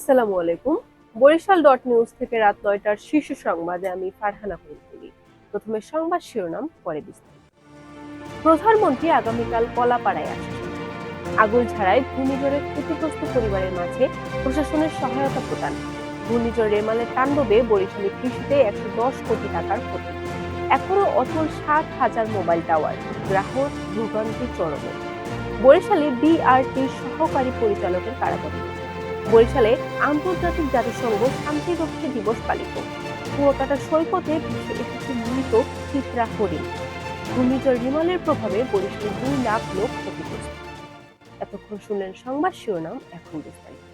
আসসালামু আলাইকুম। Barishal dot news থেকে রাত নয়টার শীর্ষ সংবাদে আমি ফারহানা করি প্রথমে সংবাদ শিরোনাম, পরে বিস্তারিত। প্রধানমন্ত্রী আগামীকাল কলাপাড়ায় আসছেন। ছাড়াই ঘূর্ণিঝড়ে ক্ষতিগ্রস্ত পরিবারের মাঝে প্রশাসনের সহায়তা প্রদান। ঘূর্ণিঝড় রেমালের তাণ্ডবে বরিশালের কৃষিতে একশো দশ কোটি টাকার ক্ষতি। এখনও অচল সাত হাজার মোবাইল টাওয়ার, গ্রাহক ভূগন্তি চরমে। বরিশালে বিআরটির সহকারী পরিচালকের কারাবরণ বরিশালে আন্তর্জাতিক জাতিসংঘ শান্তিরক্ষী দিবস পালিত। কুয়াকাটা সৈকতে ভেসে এসেছে মৃত চিত্রা হরিণ ঘূর্ণিঝড় রিমালের প্রভাবে বরিশালে দুই লাখ লোক ক্ষতিগ্রস্ত। এতক্ষণ শুনলেন সংবাদ শিরোনাম, এখন বিস্তারিত।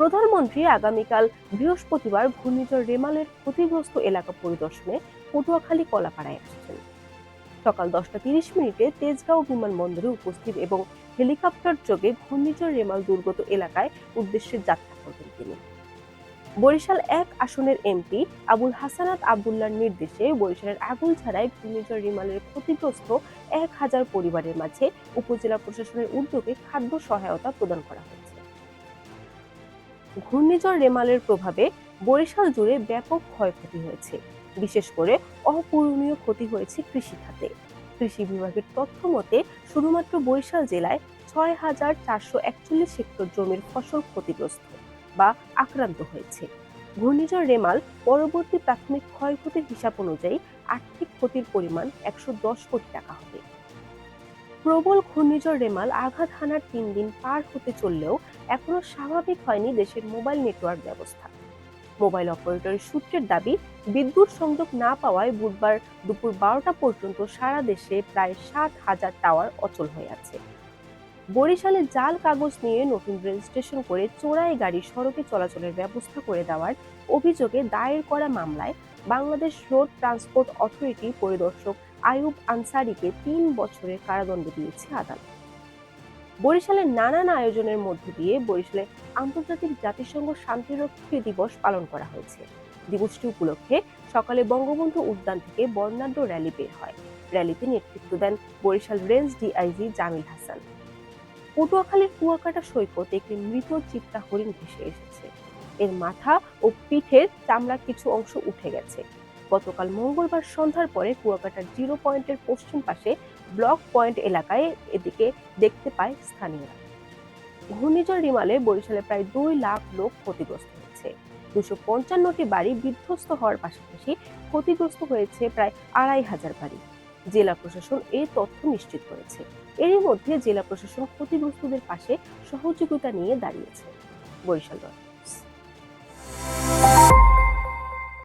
প্রধানমন্ত্রী আগামীকাল বৃহস্পতিবার ঘূর্ণিঝড় রেমালের ক্ষতিগ্রস্ত এলাকা পরিদর্শনে পটুয়াখালী কলাপাড়ায় আসছেন সকাল দশটা তিরিশ মিনিটে তেজগাঁও বিমানবন্দরে উপস্থিত এবং হেলিকপ্টার যোগে ঘূর্ণিঝড় রেমাল দুর্গত এলাকায় উদ্দেশ্যে যাত্রা করবেন তিনি। বরিশাল এক আসনের এমপি আবুল হাসানাত আবদুল্লার নির্দেশে বরিশালের আগুন ছাড়াই ঘূর্ণিঝড় রিমালের ক্ষতিগ্রস্ত এক হাজার পরিবারের মাঝে উপজেলা প্রশাসনের উদ্যোগে খাদ্য সহায়তা প্রদান করা হয়েছে। ঘূর্ণিঝড় রেমালের প্রভাবে বরিশাল জুড়ে ব্যাপক ক্ষয়ক্ষতি হয়েছে। বিশেষ করে অপূরণীয় ক্ষতি হয়েছে কৃষি খাতে কৃষি বিভাগের তথ্য মতে, শুধুমাত্র বরিশাল জেলায় ছয় হাজার চারশো একচল্লিশ হেক্টর জমির ফসল ক্ষতিগ্রস্ত বা আক্রান্ত হয়েছে। ঘূর্ণিঝড় রেমাল পরবর্তী প্রাথমিক ক্ষয়ক্ষতির হিসাব অনুযায়ী আর্থিক ক্ষতির পরিমাণ একশো দশ কোটি টাকা হবে। প্রবল ঘূর্ণিঝড় রেমাল আঘাত হানার তিন দিন পার হতে চললেও এখনও স্বাভাবিক হয়নি দেশের মোবাইল নেটওয়ার্ক ব্যবস্থা। মোবাইল অপারেটরের সূত্রের দাবি, বিদ্যুৎ সংযোগ না পাওয়ায় বুধবার দুপুর বারোটা পর্যন্ত সারা দেশে প্রায় সাত হাজার টাওয়ার অচল হয়ে আছে। বরিশালে জাল কাগজ নিয়ে নতুন রেজিস্ট্রেশন করে চোরাই গাড়ি সড়কে চলাচলের ব্যবস্থা করে দেওয়ার অভিযোগে দায়ের করা মামলায় বাংলাদেশ রোড ট্রান্সপোর্ট অথরিটি পরিদর্শক আয়ুব আনসারিকে তিন বছরের কারাদণ্ড দিয়েছে আদালত। বরিশালের নানান আয়োজনের মধ্য দিয়ে বরিশালে আন্তর্জাতিক জাতিসংঘ শান্তিরক্ষী দিবস পালন করা হয়েছে। দিবসটি উপলক্ষে সকালে বঙ্গবন্ধু উদ্যান থেকে বর্ণাঢ্য র্যালি বের হয়। র্যালিতে নেতৃত্ব দেন বরিশাল রেঞ্জ ডিআইজি জামিল হাসান। পটুয়াখালীর কুয়াকাটা সৈকতে একটি মৃত চিত্তা হরিণ ভেসে এসেছে। এর মাথা ও পিঠের চামড়া কিছু অংশ উঠে গেছে। গতকাল মঙ্গলবার সন্ধ্যার পরে কুয়াকাটার জিরো পয়েন্টের পশ্চিম পাশে ব্লক পয়েন্ট এলাকায় এদিকে দেখতে পায় স্থানীয়রা। ঘূর্ণিঝড় রিমালে বরিশালে প্রায় দুই লাখ লোক ক্ষতিগ্রস্ত হয়েছে। দুশো পঞ্চান্নটি বাড়ি বিধ্বস্ত হওয়ার পাশাপাশি ক্ষতিগ্রস্ত হয়েছে প্রায় আড়াই হাজার বাড়ি। জেলা প্রশাসন এই তথ্য নিশ্চিত করেছে। এরই মধ্যে জেলা প্রশাসন ক্ষতিগ্রস্তদের পাশে সহযোগিতা নিয়ে দাঁড়িয়েছে। বরিশাল দল